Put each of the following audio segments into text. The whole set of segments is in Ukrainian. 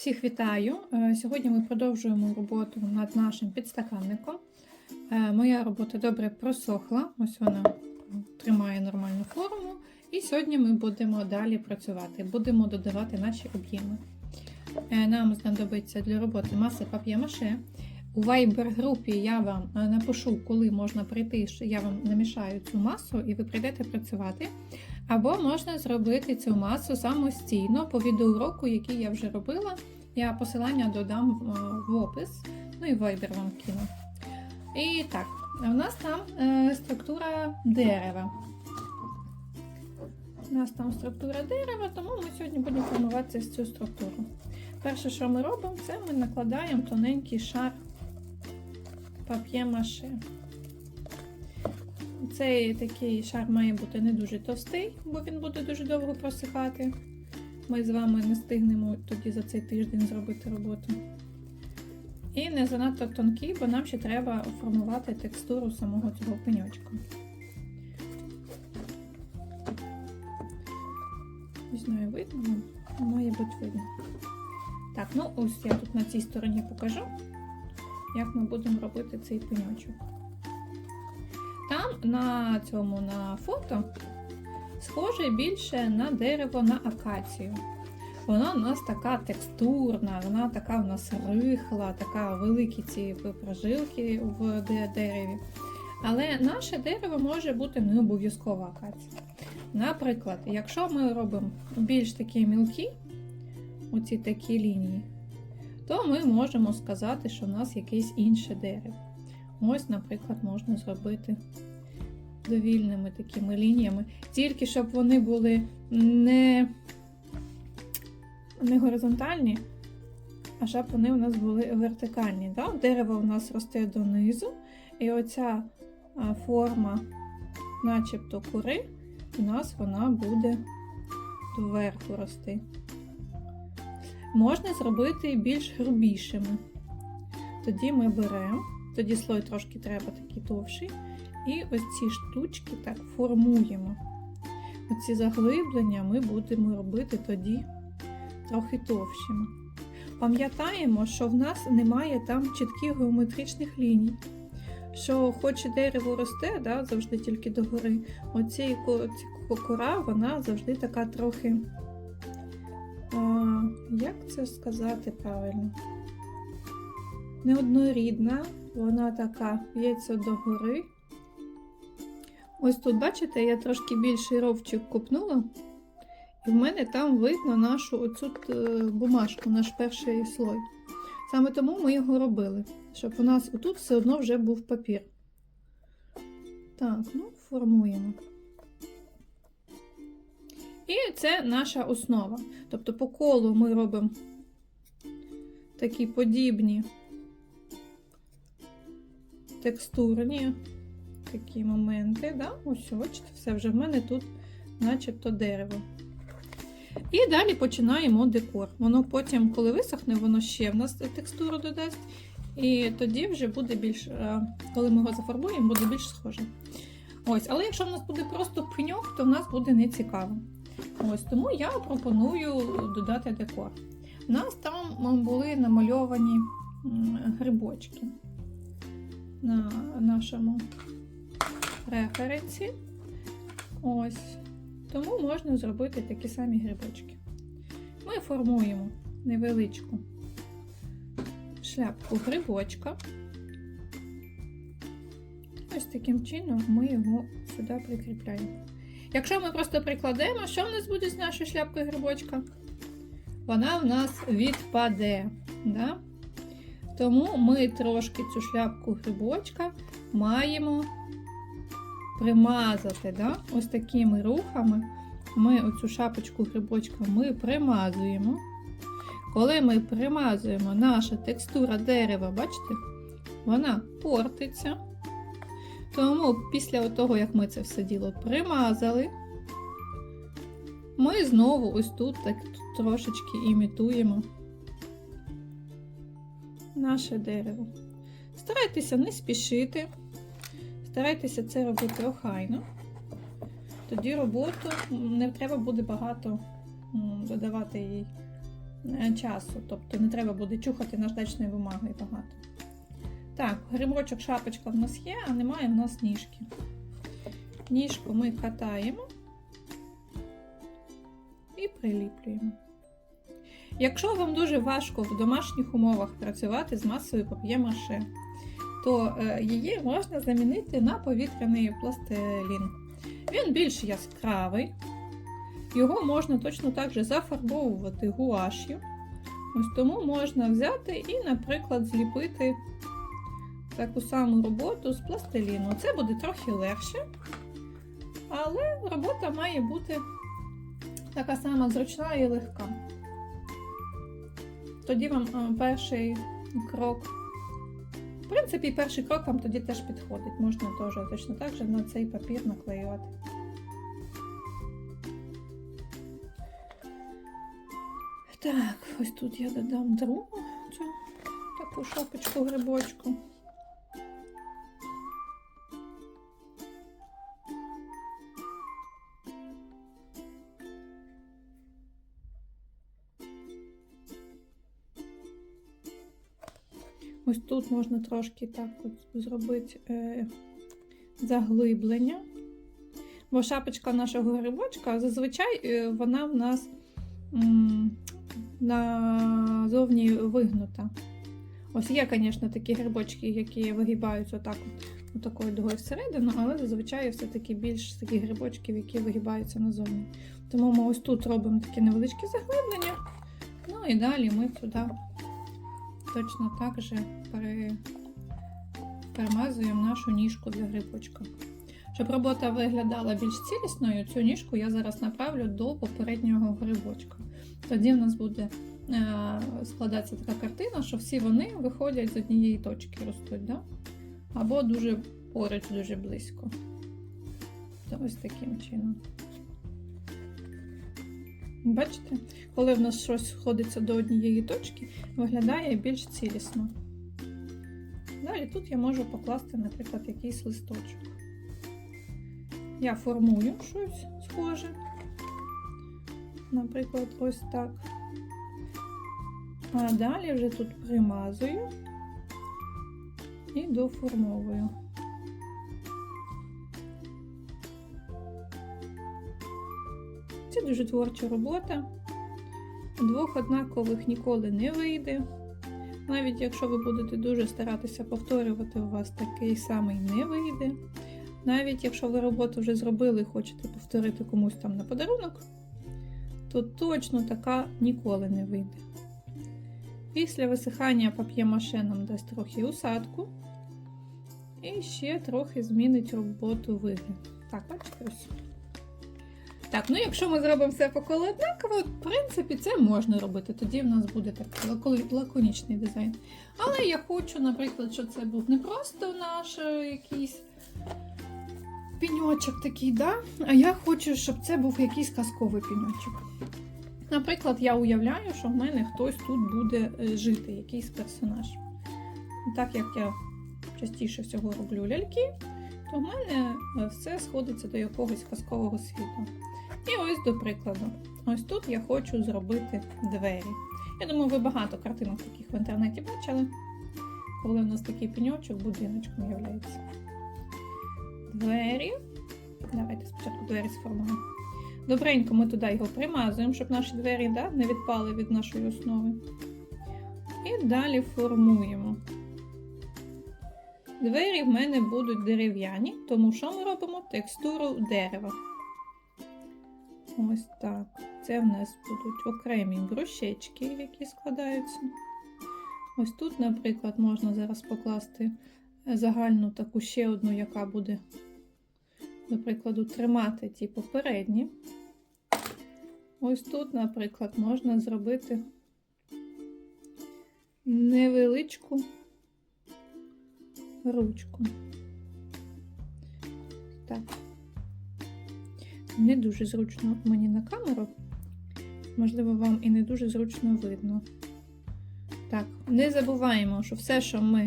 Всіх вітаю! Е, Сьогодні ми продовжуємо роботу над нашим підстаканником. Е, Моя робота добре просохла, ось вона тримає нормальну форму. І сьогодні ми будемо далі працювати, будемо додавати наші об'єми. Е, Нам знадобиться для роботи маса пап'є-маше. У Viber-групі я вам напишу, коли можна прийти, я вам намішаю цю масу, і ви прийдете працювати. Або можна зробити цю масу самостійно по відеоуроку, який я вже робила. Я посилання додам е, в опис, ну і Viber вам кину. І так, у нас там е, структура дерева. У нас там структура дерева, тому ми сьогодні будемо формувати цю структуру. Перше, що ми робимо, це ми накладаємо тоненький шар пап'є-маше. Цей такий шар має бути не дуже товстий, бо він буде дуже довго просихати. Ми з вами не встигнемо тоді за цей тиждень зробити роботу. І не занадто тонкий, бо нам ще треба формувати текстуру самого цього пеньочка. Не знаю, видно, має бути видно. Так, ну ось я тут на цій стороні покажу, як ми будемо робити цей пеньочок. На цьому на фото схоже більше на дерево на акацію. Вона у нас така текстурна, вона така у нас рихла, така великі ці прожилки в дереві. Але наше дерево може бути не обов'язково акація. Наприклад, якщо ми робимо більш такі мілкі, оці такі лінії, то ми можемо сказати, що в нас якесь інше дерево. Ось, наприклад, можна зробити довільними такими лініями. Тільки щоб вони були не, не горизонтальні, а щоб вони у нас були вертикальні. Да? Дерево у нас росте донизу, і оця форма, начебто кури, у нас вона буде доверху рости. Можна зробити більш грубішими. Тоді ми беремо. Тоді слой трошки треба такий товший. І ось ці штучки так формуємо. Оці заглиблення ми будемо робити тоді трохи товщими. Пам'ятаємо, що в нас немає там чітких геометричних ліній. Що, хоч дерево росте, да, завжди тільки догори, оці кора, вона завжди така трохи. А, Як це сказати правильно? Неоднорідна, вона така в'ється догори. Ось тут, бачите, я трошки більший ровчик купнула, і в мене там видно нашу оцю бумажку, наш перший слой. Саме тому ми його робили, щоб у нас отут все одно вже був папір. Так, ну, формуємо. І це наша основа. Тобто по колу ми робимо такі подібні текстурні такі моменти. Да? Ось, бачите, все вже в мене тут начебто дерево. І далі починаємо декор. Воно потім, коли висохне, воно ще в нас текстуру додасть. І тоді вже буде більш, коли ми його зафарбуємо, буде більш схоже. Ось, Але якщо в нас буде просто пеньок, то в нас буде не цікаво. Ось, Тому я пропоную додати декор. У нас там були намальовані грибочки на нашому референсі. Ось. Тому можна зробити такі самі грибочки. Ми формуємо невеличку шляпку грибочка. Ось таким чином ми його сюди прикріпляємо. Якщо ми просто прикладемо, що в нас буде з нашою шляпкою грибочка? Вона в нас відпаде. Да? Тому ми трошки цю шляпку грибочка маємо примазати. Да? Ось такими рухами ми оцю шапочку грибочка ми примазуємо. Коли ми примазуємо наша текстура дерева, бачите, вона портиться. Тому після того, як ми це все діло примазали, ми знову ось тут так трошечки імітуємо наше дерево. Старайтеся не спішити. Старайтеся це робити охайно. Тоді роботу не треба буде багато додавати їй е, часу, тобто не треба буде чухати наждачною бумагою багато. Так, грибочок, шапочка в нас є, а немає в нас ніжки. Ніжку ми катаємо і приліплюємо. Якщо вам дуже важко в домашніх умовах працювати з масою пап'є-маше, то е, її можна замінити на повітряний пластилін. Він більш яскравий, його можна точно так же зафарбовувати гуаш'ю. Ось тому можна взяти і, наприклад, зліпити таку саму роботу з пластиліну. Це буде трохи легше, але робота має бути така сама зручна і легка. Тоді вам е, перший крок. Принципі, перший крок вам тоді теж підходить. Можна теж точно так же на цей папір наклеювати. Так, ось тут я додам другу цю таку шапочку Ось тут можна трошки так от зробити е, заглиблення. Бо шапочка нашого грибочка зазвичай е, вона в нас назовні вигнута. Ось є, звісно, такі грибочки, які вигибаються отак от, отакою дугою всередину, але зазвичай все-таки більш таких грибочків, які вигибаються назовні. Тому ми ось тут робимо такі невеличкі заглиблення. Ну і далі ми туди точно так же пере... перемазуємо нашу ніжку для грибочка. Щоб робота виглядала більш цілісною, цю ніжку я зараз направлю до попереднього грибочка. Тоді в нас буде е, складатися така картина, що всі вони виходять з однієї точки ростуть, да? або дуже поруч, дуже близько. Ось таким чином. Бачите, коли в нас щось сходиться до однієї точки, виглядає більш цілісно. Далі тут я можу покласти, наприклад, якийсь листочок. Я формую щось схоже. Наприклад, ось так. А далі вже тут примазую і доформовую. Дуже творча робота. Двох однакових ніколи не вийде. Навіть якщо ви будете дуже старатися повторювати, у вас такий самий не вийде. Навіть якщо ви роботу вже зробили і хочете повторити комусь там на подарунок, то точно така ніколи не вийде. Після висихання пап'є-маше нам дасть трохи усадку. І ще трохи змінить роботу вигляд. Так, бачите ось. Так, ну якщо ми зробимо все поколо однаково, в принципі, це можна робити. Тоді в нас буде такий лаконічний дизайн. Але я хочу, наприклад, щоб це був не просто наш е, якийсь піньочок такий, да? а я хочу, щоб це був якийсь казковий піньочок. Наприклад, я уявляю, що в мене хтось тут буде е, жити, якийсь персонаж. Так як я частіше всього роблю ляльки, то в мене е, все сходиться до якогось казкового світу. І ось до прикладу, ось тут я хочу зробити двері. Я думаю, ви багато картинок таких в інтернеті бачили, коли у нас такий пеньочок будиночком являється. Двері. Давайте спочатку двері сформуємо. Добренько ми туди його примазуємо, щоб наші двері да, не відпали від нашої основи. І далі формуємо. Двері в мене будуть дерев'яні, тому що ми робимо текстуру дерева. Ось так. Це в нас будуть окремі брущечки, які складаються. Ось тут, наприклад, можна зараз покласти загальну таку ще одну, яка буде, до прикладу, тримати ті попередні. Ось тут, наприклад, можна зробити невеличку ручку. Так. Не дуже зручно мені на камеру. Можливо, вам і не дуже зручно видно. Так, не забуваємо, що все, що ми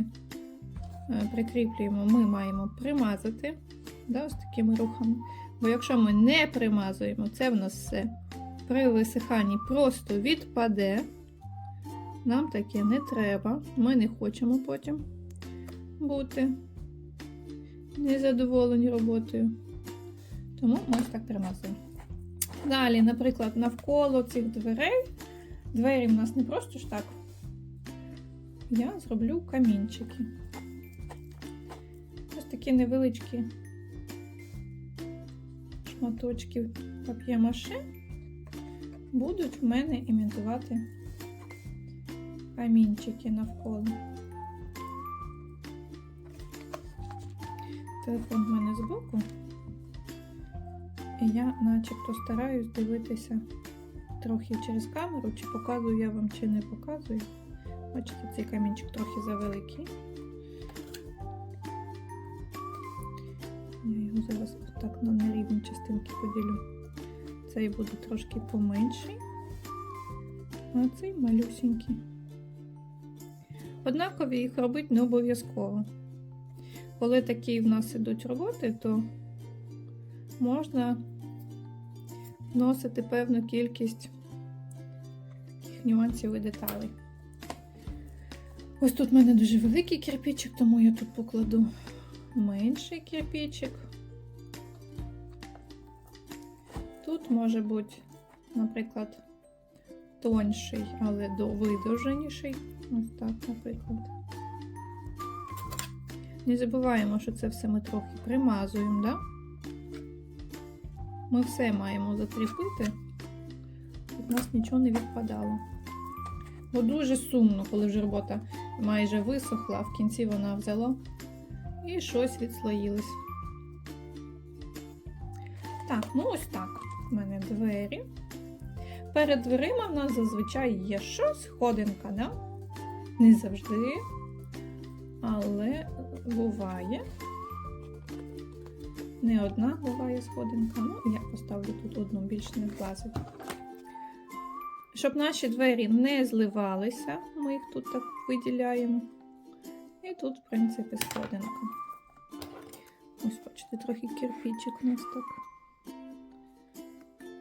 е, прикріплюємо, ми маємо примазати да, ось такими рухами. Бо якщо ми не примазуємо, це в нас все при висиханні просто відпаде. Нам таке не треба. Ми не хочемо потім бути незадоволені роботою. Тому ми ось так примазуємо. Далі, наприклад, навколо цих дверей. Двері в нас не просто ж так. Я зроблю камінчики. Ось такі невеличкі шматочки пап'є-маше будуть в мене імітувати камінчики навколо. Телефон в мене збоку. І я начебто стараюсь дивитися трохи через камеру, чи показую я вам, чи не показую. Бачите, цей камінчик трохи завеликий. Я його зараз так на нерівні частинки поділю. Цей буде трошки поменший, а цей малюсенький. Однакові їх робити не обов'язково. Коли такі в нас ідуть роботи, то можна вносити певну кількість нюансів і деталей. Ось тут в мене дуже великий кирпичик, тому я тут покладу менший кирпичик. Тут може бути, наприклад, тонший, але видовженіший. Ось так, наприклад. Не забуваємо, що це все ми трохи примазуємо, да? Ми все маємо закріпити, щоб у нас нічого не відпадало. Бо дуже сумно, коли вже робота майже висохла, а в кінці вона взяла і щось відслоїлось. Так, ну ось так. У мене двері. Перед дверима в нас зазвичай є щось, ходинка, да? Не завжди, але буває. Не одна буває сходинка. Ну, я поставлю тут одну більш не влазить. Щоб наші двері не зливалися, ми їх тут так виділяємо. І тут, в принципі, сходинка. Ось, бачите, трохи кирпичик у нас так.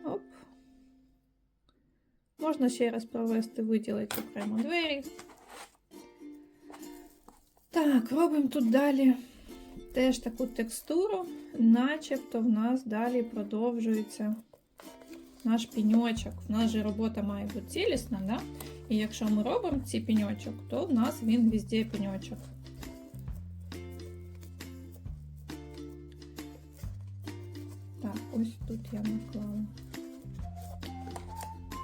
Оп. Можна ще раз провести, виділити окремо двері. Так, робимо тут далі теж таку текстуру, начебто в нас далі продовжується наш піньочок. В нас же робота має бути цілісна, да? і якщо ми робимо цей піньочок, то в нас він везде піньочок. Так, ось тут я наклала.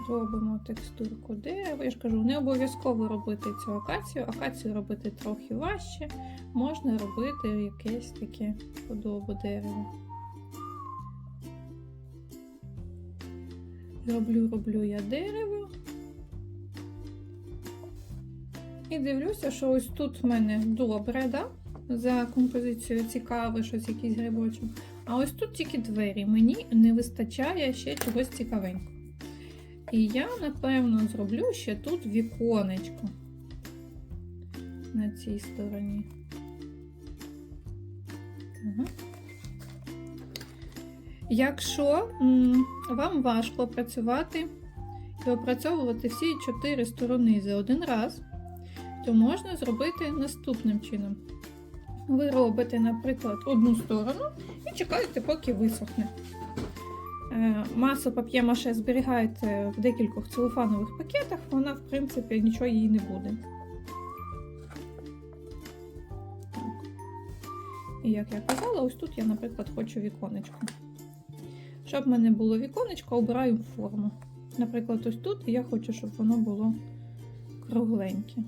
Робимо текстурку дерева. Я ж кажу, не обов'язково робити цю акацію. Акацію робити трохи важче. Можна робити якесь таке подобу дерева. Роблю, роблю я дерево. І дивлюся, що ось тут в мене добре, да? за композицією цікаве, щось якийсь грибочок. А ось тут тільки двері. Мені не вистачає ще чогось цікавенького. І я, напевно, зроблю ще тут віконечко на цій стороні. Якщо вам важко працювати і опрацьовувати всі чотири сторони за один раз, то можна зробити наступним чином. Ви робите, наприклад, одну сторону і чекаєте, поки висохне. Е, Масу пап'є-маше зберігаєте в декількох целофанових пакетах, вона, в принципі, нічого їй не буде. І як я казала, ось тут я, наприклад, хочу віконечко. Щоб в мене було віконечко, обираю форму. Наприклад, ось тут я хочу, щоб воно було кругленьке.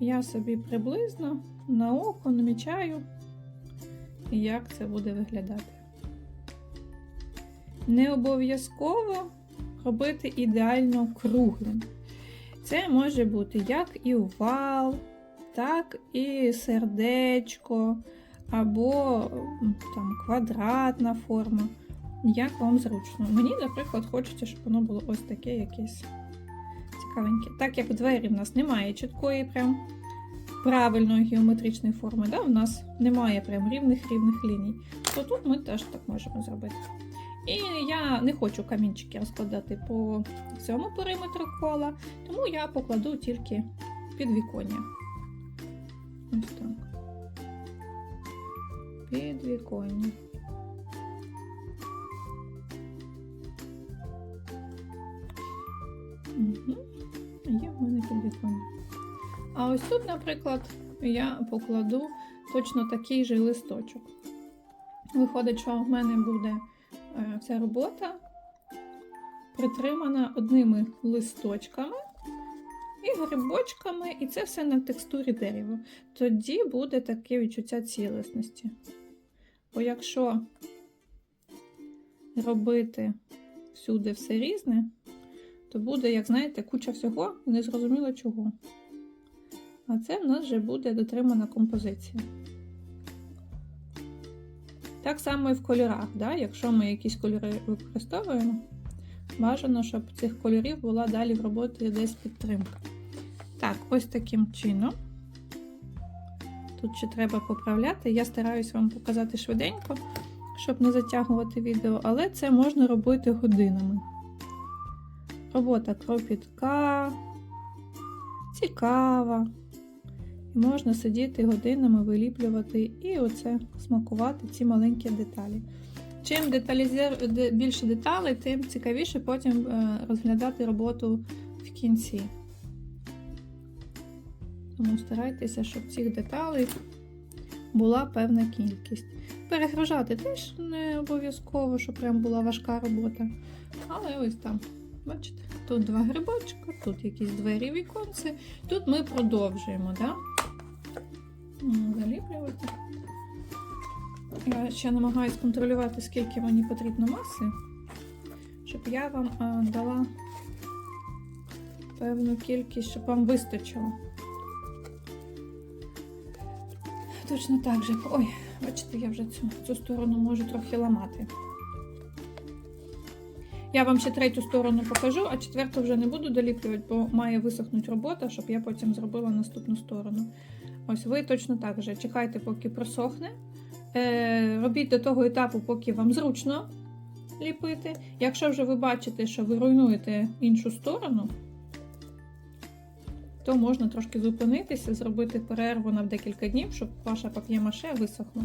Я собі приблизно на око намічаю, як це буде виглядати. Не обов'язково робити ідеально круглим. Це може бути як і овал, так і сердечко, або там квадратна форма. Як вам зручно. Мені, наприклад, хочеться, щоб воно було ось таке якесь цікавеньке. Так як двері в нас немає чіткої прям правильної геометричної форми, да? у нас немає прям рівних рівних ліній, то тут ми теж так можемо зробити. І я не хочу камінчики розкладати по всьому периметру кола, тому я покладу тільки підвіконня. Ось так. Підвіконня. Угу. Є в мене підвіконня. А ось тут, наприклад, я покладу точно такий же листочок. Виходить, що в мене буде ця робота притримана одними листочками і грибочками, і це все на текстурі дерева. Тоді буде таке відчуття цілісності. Бо якщо робити всюди все різне, то буде, як знаєте, куча всього і не зрозуміло чого. А це в нас вже буде дотримана композиція. Так само і в кольорах. Да? Якщо ми якісь кольори використовуємо, бажано, щоб цих кольорів була далі в роботі десь підтримка. Так, ось таким чином. Тут ще треба поправляти. Я стараюсь вам показати швиденько, щоб не затягувати відео, але це можна робити годинами. Робота кропітка, цікава. Можна сидіти годинами, виліплювати і оце смакувати ці маленькі деталі. Чим деталізер... більше деталей, тим цікавіше потім е, розглядати роботу в кінці. Тому старайтеся, щоб цих деталей була певна кількість. Перегружати теж не обов'язково, щоб прям була важка робота. Але ось там, бачите, тут два грибочка, тут якісь двері віконці. Тут ми продовжуємо, да? Заліплювати. Я ще намагаюся контролювати, скільки мені потрібно маси, щоб я вам дала певну кількість, щоб вам вистачило. Точно так же. Ой, бачите, я вже цю, цю сторону можу трохи ламати. Я вам ще третю сторону покажу, а четверту вже не буду доліплювати, бо має висохнути робота, щоб я потім зробила наступну сторону. Ось ви точно так же чекайте, поки просохне. Е, робіть до того етапу, поки вам зручно ліпити. Якщо вже ви бачите, що ви руйнуєте іншу сторону, то можна трошки зупинитися, зробити перерву на декілька днів, щоб ваша пап'є-маше висохла.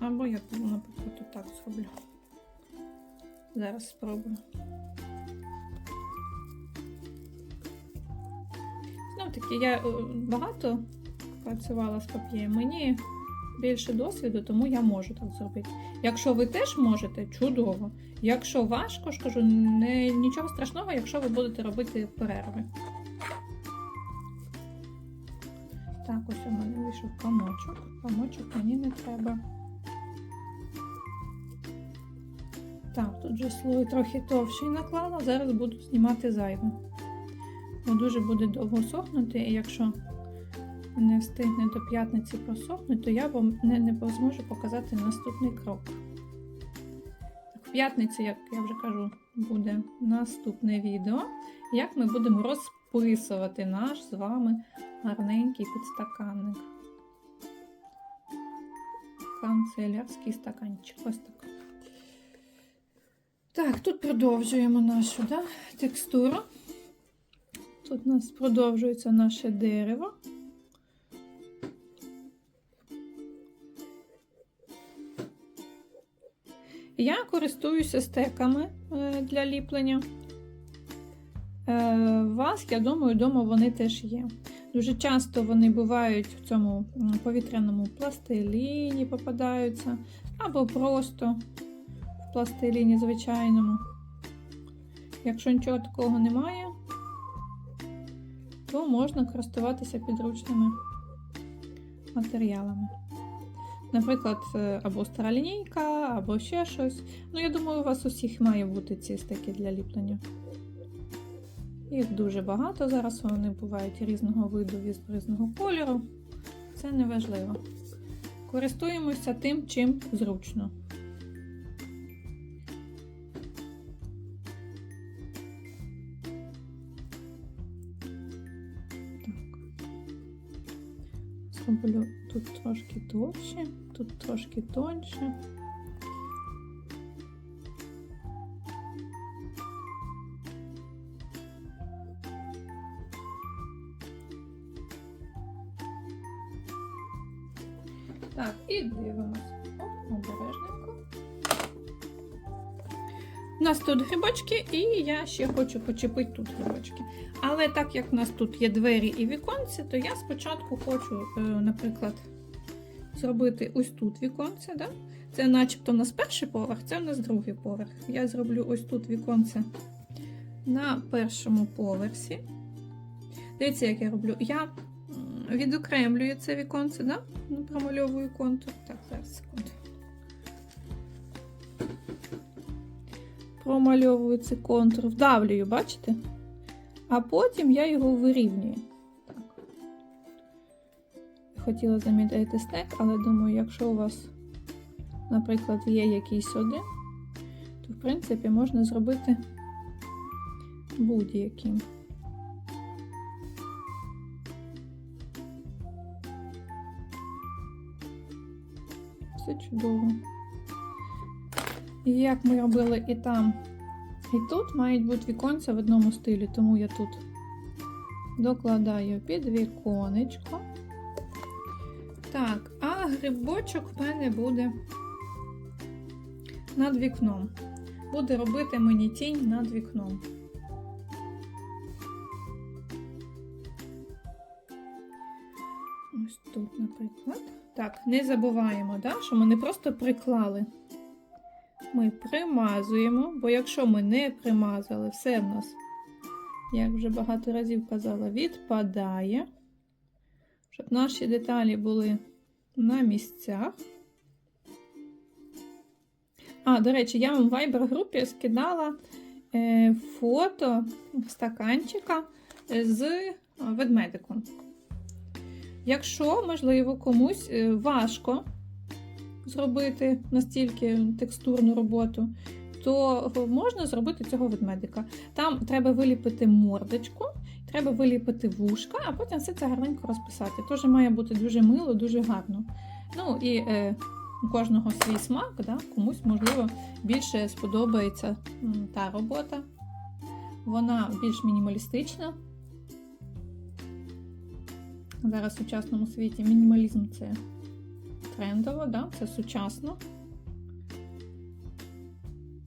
Або я, наприклад, так зроблю. Зараз спробую. Таки, я е, багато працювала з пап'є. Мені більше досвіду, тому я можу так зробити. Якщо ви теж можете, чудово. Якщо важко, ж не, нічого страшного, якщо ви будете робити перерви. Так, ось у мене вийшов комочок. Комочок мені не треба. Так, тут же слой трохи товщий наклала, зараз буду знімати зайве. Бо дуже буде довго сохнути, і якщо не встигне до п'ятниці просохнути, то я вам не, не зможу показати наступний крок. В п'ятницю, як я вже кажу, буде наступне відео, як ми будемо розписувати наш з вами гарненький підстаканник. Канцелярський стаканчик. Ось так. Так, тут продовжуємо нашу да, текстуру. Тут у нас продовжується наше дерево. Я користуюся стеками е, для ліплення. Е, У вас, я думаю, вдома вони теж є. Дуже часто вони бувають в цьому повітряному пластиліні, попадаються, або просто в пластиліні звичайному. Якщо нічого такого немає, то можна користуватися підручними матеріалами. Наприклад, е, або стара лінійка, або ще щось. Ну, я думаю, у вас усіх має бути ці стики для ліплення. Їх дуже багато зараз, вони бувають різного виду, від різного кольору. Це не важливо. Користуємося тим, чим зручно. роблю тут трошки товще, тут трошки тоньше. Так, і дивимось. Оп, обережно. У нас тут грибочки, і я ще хочу почепити тут грибочки. Але так як в нас тут є двері і віконці, то я спочатку хочу, е, наприклад, зробити ось тут віконце. Да? Це начебто у нас перший поверх, це у нас другий поверх. Я зроблю ось тут віконце на першому поверсі. Дивіться, як я роблю. Я відокремлюю це віконце, да? ну, промальовую контур. Так, зараз секунду. Промальовую цей контур, вдавлюю, бачите? А потім я його вирівнюю. Хотіла замітити стек, але думаю, якщо у вас, наприклад, є якийсь один, то в принципі можна зробити будь-яким. Все чудово. І як ми робили і там, і тут мають бути віконця в одному стилі, тому я тут докладаю під віконечко. Так, а грибочок в мене буде над вікном. Буде робити мені тінь над вікном. Ось тут, наприклад. Так, не забуваємо, да, що ми не просто приклали. Ми примазуємо, бо якщо ми не примазали, все в нас, як вже багато разів казала, відпадає. Щоб наші деталі були на місцях. А, до речі, я вам в Viber групі скидала е, фото стаканчика з ведмедиком. Якщо, можливо, комусь е, важко зробити настільки текстурну роботу, то можна зробити цього ведмедика. Там треба виліпити мордочку, треба виліпити вушка, а потім все це гарненько розписати. Тож має бути дуже мило, дуже гарно. Ну і е, у кожного свій смак, да? комусь, можливо, більше сподобається та робота. Вона більш мінімалістична. Зараз в сучасному світі мінімалізм це трендово, да? це сучасно.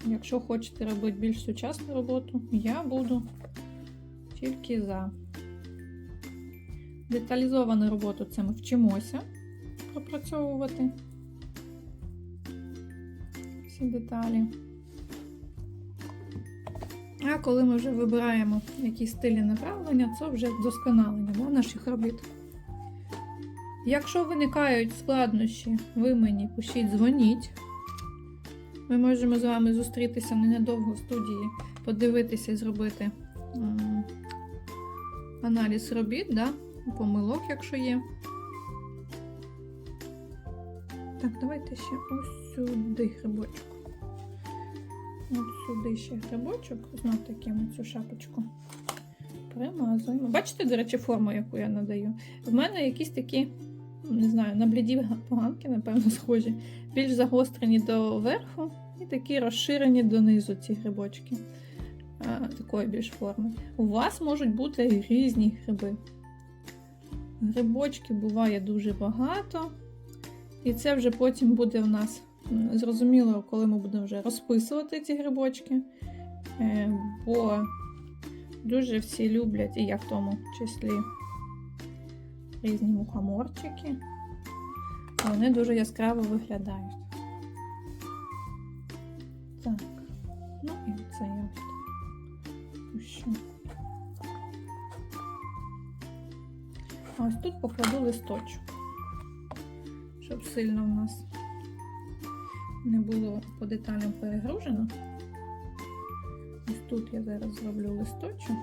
Якщо хочете робити більш сучасну роботу, я буду тільки за. Деталізовану роботу це ми вчимося пропрацьовувати всі деталі. А коли ми вже вибираємо якісь стилі направлення, це вже вдосконалення да, наших робіт. Якщо виникають складнощі, ви мені пишіть, дзвоніть. Ми можемо з вами зустрітися ненадовго в студії, подивитися і зробити аналіз робіт, да? помилок, якщо є. Так, давайте ще ось сюди грибочок. Ось сюди ще грибочок, знов таки цю шапочку примазуємо. Бачите, до речі, форму, яку я надаю. В мене якісь такі, не знаю, на бліді поганки, напевно, схожі, більш загострені до верху і такі розширені донизу ці грибочки. А, такої більш форми. У вас можуть бути різні гриби. Грибочки буває дуже багато. І це вже потім буде в нас зрозуміло, коли ми будемо вже розписувати ці грибочки. Е, Бо дуже всі люблять, і я в тому числі різні мухоморчики. Вони дуже яскраво виглядають. Так, ну і це я пущу. А ось тут покладу листочок, щоб сильно в нас не було по деталям перегружено. Ось тут я зараз зроблю листочок.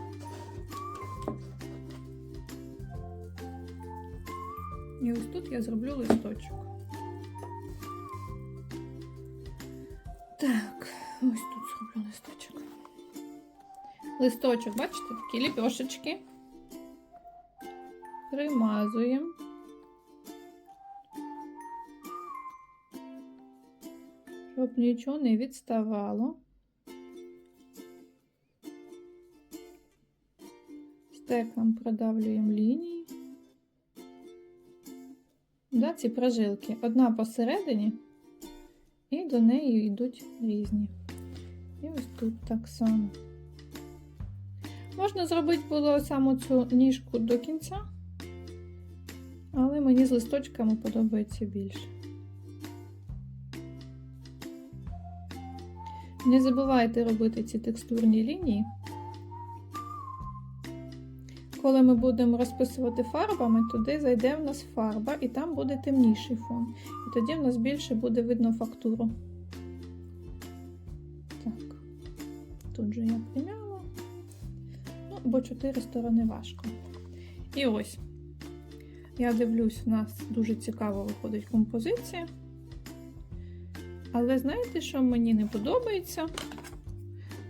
І ось тут я зроблю листочок. Так, ось тут зроблю листочок. Листочок, бачите, такі ліпешечки. Примазуємо. Щоб нічого не відставало. Стеком продавлюємо лінії. Да, ці прожилки. Одна посередині, і до неї йдуть різні. І ось тут так само. Можна зробити було саму цю ніжку до кінця, але мені з листочками подобається більше. Не забувайте робити ці текстурні лінії. Коли ми будемо розписувати фарбами, туди зайде в нас фарба, і там буде темніший фон. І тоді в нас більше буде видно фактуру. Так, тут же я примяла. Ну, бо чотири сторони важко. І ось. Я дивлюсь, у нас дуже цікаво виходить композиція. Але знаєте, що мені не подобається?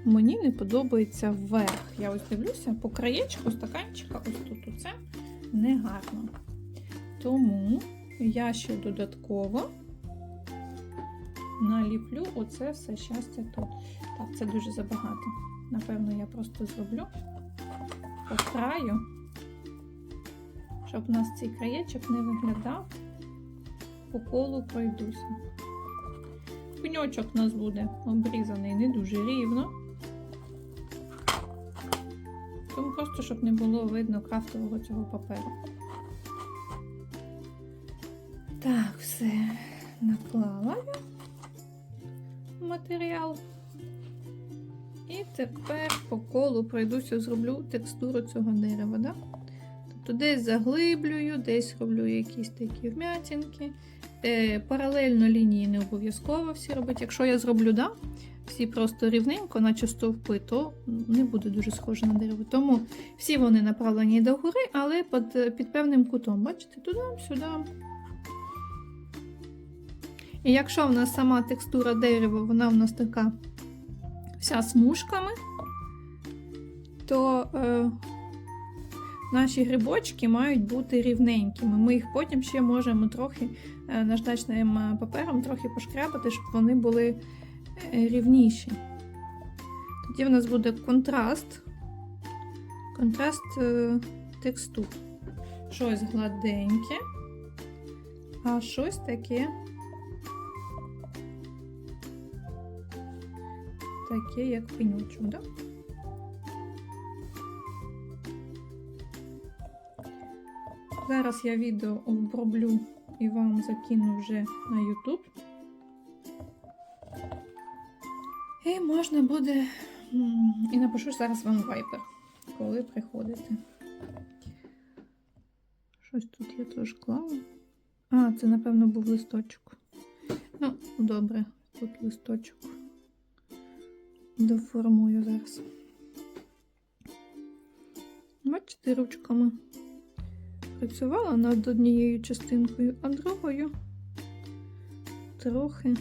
Мені не подобається верх. Я ось дивлюся по краєчку стаканчика, ось тут оце не гарно. Тому я ще додатково наліплю оце все щастя тут. Так, це дуже забагато. Напевно, я просто зроблю по краю, щоб у нас цей краєчок не виглядав, по колу пройдуся. Пеньочок у нас буде обрізаний не дуже рівно. Тому просто, щоб не було видно крафтового цього паперу. Так, все наклала я матеріал. І тепер по колу пройдуся, зроблю текстуру цього дерева. Да? Тобто десь заглиблюю, десь роблю якісь такі вмятинки. Е, паралельно лінії не обов'язково всі робити. Якщо я зроблю да, всі просто рівненько, наче стовпи, то не буде дуже схоже на дерево. Тому всі вони направлені до гори, але під, під певним кутом. Бачите, туди, сюди. І якщо в нас сама текстура дерева, вона в нас така вся смужками, то е, наші грибочки мають бути рівненькими. Ми їх потім ще можемо трохи е, наждачним папером трохи пошкрябати, щоб вони були е, рівніші. Тоді в нас буде контраст, контраст е, текстур. Щось гладеньке, а щось таке. Таке, як пенючок, да? Зараз я відео оброблю і вам закину вже на YouTube. І можна буде. І напишу зараз вам вайпер, коли приходите. Щось тут я теж клала. А, це, напевно, був листочок. Ну, добре, тут листочок. Доформую зараз. Бачите, ручками працювала над однією частинкою, а другою трохи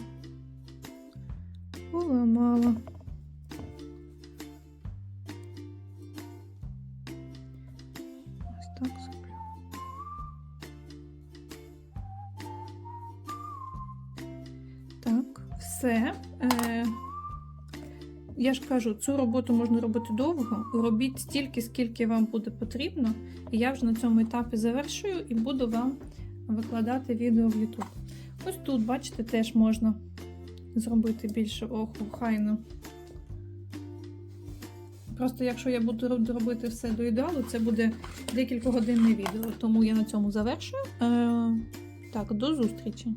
поламала. Ось так зроблю. Так, все. Е, я ж кажу, цю роботу можна робити довго. Робіть стільки, скільки вам буде потрібно. І я вже на цьому етапі завершую і буду вам викладати відео в YouTube. Ось тут, бачите, теж можна зробити більше охайно. Просто якщо я буду робити все до ідеалу, це буде декілька годинне відео. Тому я на цьому завершую. Е, так, до зустрічі!